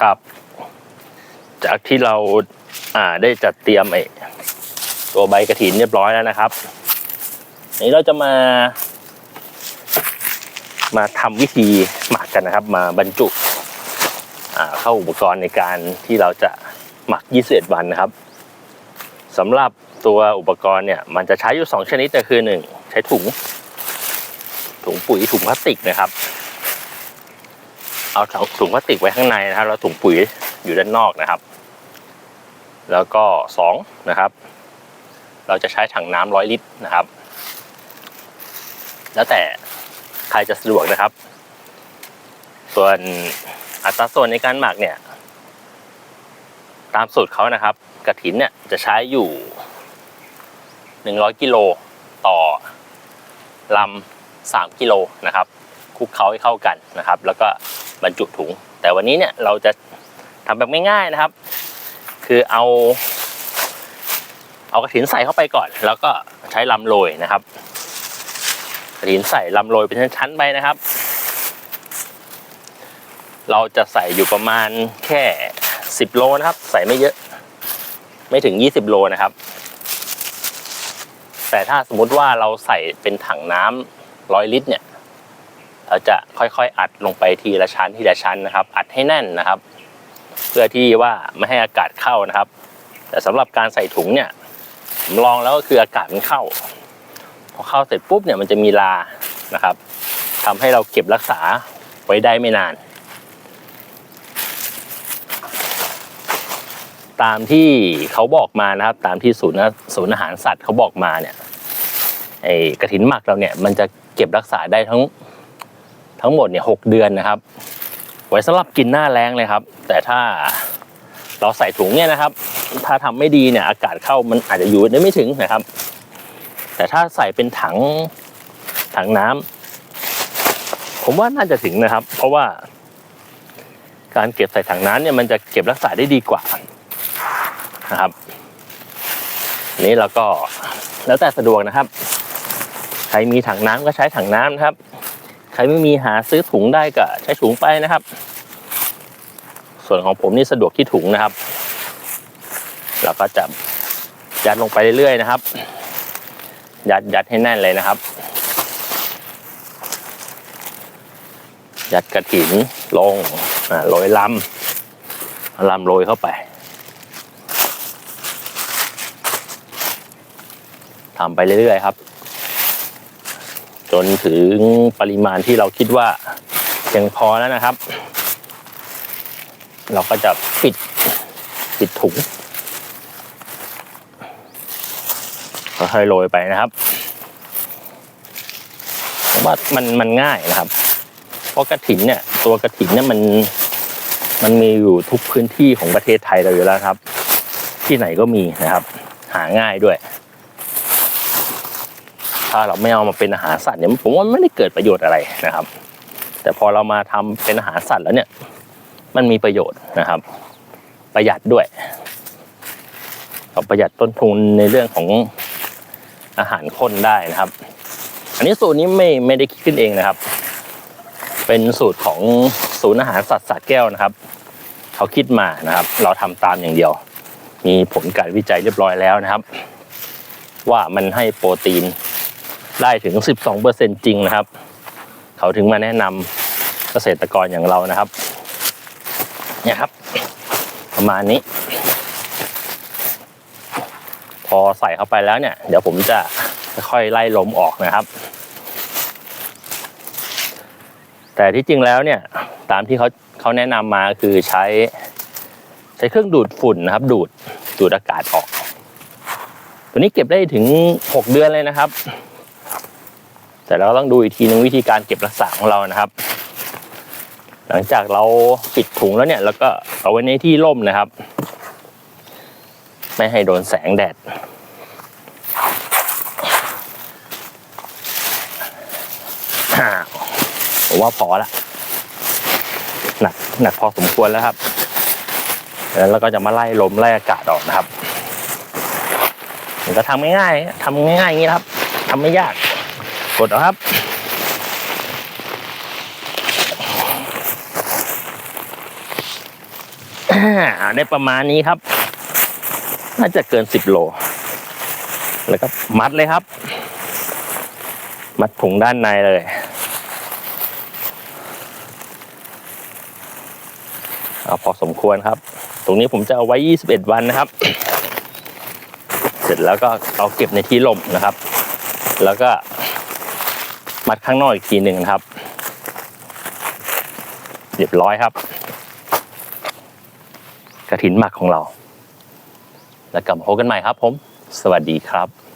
ครับ จากที่เราอ่าได้จัดเตรียมไอ้ตัวใบกระถินเรียบร้อยแล้วนะครับนนี้เราจะมา มาทำวิธีหมักกันนะครับ มาบรรจุอ่าเข้าอุปกรณ์ในการที่เราจะหมัก 21 วันนะครับสำหรับตัวอุปกรณ์เนี่ย มันจะใช้อยู่ 2 ชนิดก็คือ 1 ใช้ถุง ถุงปุ๋ยถุงพลาสติกนะครับ เอาถุงพลาสติกไว้ข้างในนะครับแล้วถุงปุ๋ยอยู่ด้านนอกนะครับ แล้วก็สองนะครับเราจะใช้ถังน้ำร้อยลิตรนะครับ แล้วแต่ใครจะสะดวกนะครับ ส่วนอัตราส่วนในการหมักเนี่ย ตามสูตรเขานะครับกระถินเนี่ยจะใช้อยู่ 100 กิโลต่อลำ3กิโลนะครับคลุกเคล้าให้เข้ากันนะครับ แล้วก็ บรรจุถุง แต่วันนี้เนี่ยเราจะทำแบบง่ายๆนะครับ คือเอา เอากระถินใส่เข้าไปก่อน แล้วก็ใช้ลำโรยนะครับกระถินใส่ลำโรยเป็นชั้นๆไปนะครับ เราจะใส่อยู่ประมาณแค่ 10 โลนะครับ ใส่ไม่เยอะ ไม่ถึง 20 โลนะครับ แต่ถ้าสมมุติว่าเราใส่เป็นถังน้ำร้อยลิตรเนี่ย เราจะค่อยๆ อัดลงไปทีละชั้นทีละชั้นนะครับ อัดให้แน่นนะครับ เพื่อที่ว่าไม่ให้อากาศเข้านะครับ แต่สำหรับการใส่ถุงเนี่ยผมลองแล้วก็คืออากาศมันเข้า พอเข้าเสร็จปุ๊บเนี่ยมันจะมีลานะครับทำให้เราเก็บรักษาไว้ได้ไม่นาน ตามที่เขาบอกมานะครับ ตามที่ศูนย์ศูนย์อาหารสัตว์เขาบอกมาเนี่ยไอ้กระถินหมักเราเนี่ยมันจะเก็บรักษาได้ทั้ง ทั้งหมดเนี่ยหกเดือนนะครับ ไว้สำหรับกินหน้าแรงเลยครับ แต่ถ้าเราใส่ถุงเนี่ยนะครับ ถ้าทำไม่ดีเนี่ยอากาศเข้ามันอาจจะอยู่ได้ไม่ถึงนะครับ แต่ถ้าใส่เป็นถังถังน้ำผมว่าน่าจะถึงนะครับ เพราะว่า การเก็บใส่ถังน้ำเนี่ยมันจะเก็บรักษาได้ดีกว่านะครับนี้เราก็แล้วแต่สะดวกนะครับ ใครมีถังน้ำก็ใช้ถังน้ำนะครับ ใครไม่มีหาซื้อถุงได้ก็ใช้ถุงไปนะครับ ส่วนของผมนี่สะดวกที่ถุงนะครับ เราก็จะยัดลงไปเรื่อยๆนะครับ ยัดยัดให้แน่นเลยนะครับ ยัดกระถินลงอ่าโรยลำลำโรยเข้าไปทำไปเรื่อยๆครับ จนถึงปริมาณที่เราคิดว่าเพียงพอแล้วนะครับ เราก็จะปิดปิดถุงค่อยๆโรยไปนะครับผมว่ามันมันง่ายนะครับ เพราะกระถินเนี่ยตัวกระถินเนี่ยมันมันมีอยู่ทุกพื้นที่ของประเทศไทยเราอยู่แล้วครับ ที่ไหนก็มีนะครับ หาง่ายด้วย ถ้าเราไม่เอามาเป็นอาหารสัตว์เนี่ยผมว่าไม่ได้เกิดประโยชน์อะไรนะครับ แต่พอเรามาทำเป็นอาหารสัตว์แล้วเนี่ย มันมีประโยชน์นะครับ ประหยัดด้วยเราประหยัดต้นทุนในเรื่องของอาหารข้นได้นะครับ อันนี้สูตรนี้ไม่ไม่ได้คิดขึ้นเองนะครับ เป็นสูตรของศูนย์อาหารสัตว์สระแก้วนะครับ เขาคิดมานะครับ เราทำตามอย่างเดียว มีผลการวิจัยเรียบร้อยแล้วนะครับ ว่ามันให้โปรตีน ได้ถึง 12%จริงนะครับ เขาถึงมาแนะนำเกษตรกรอย่างเรานะครับเนี่ยครับ ประมาณนี้ พอใส่เข้าไปแล้วเนี่ย เดี๋ยวผมจะค่อยไล่ลมออกนะครับ แต่ที่จริงแล้วเนี่ยตามที่เขาเขาแนะนำมาคือใช้ใช้เครื่องดูดฝุ่นนะครับ ดูดดูดอากาศออก ตัวนี้เก็บได้ถึงหกเดือนเลยนะครับ แต่เราก็ต้องดูอีกทีนึงวิธีการเก็บรักษาของเรานะครับ หลังจากเราปิดถุงแล้วเนี่ยเราก็เอาไว้ในที่ร่มนะครับ ไม่ให้โดนแสงแดดผมว่าพอละหนักหนักพอสมควรแล้วครับแล้วเราก็จะมาไล่ลมไล่อากาศออกนะครับมันก็ทำง่ายๆทำง่ายๆอย่างนี้ครับทำไม่ยาก กดเอาครับ ได้ประมาณนี้ครับ น่าจะเกินสิบโล แล้วก็มัดเลยครับ มัดถุงด้านในเลยเอาพอสมควรครับ ตรงนี้ผมจะเอาไว้ 21 วันนะครับ เสร็จแล้วก็เอาเก็บในที่ลมนะครับ แล้วก็ มัดข้างนอกอีกทีหนึ่งนะครับเรียบร้อยครับ กระถินหมักของเรา แล้วกลับมาพบกันใหม่ครับผม สวัสดีครับ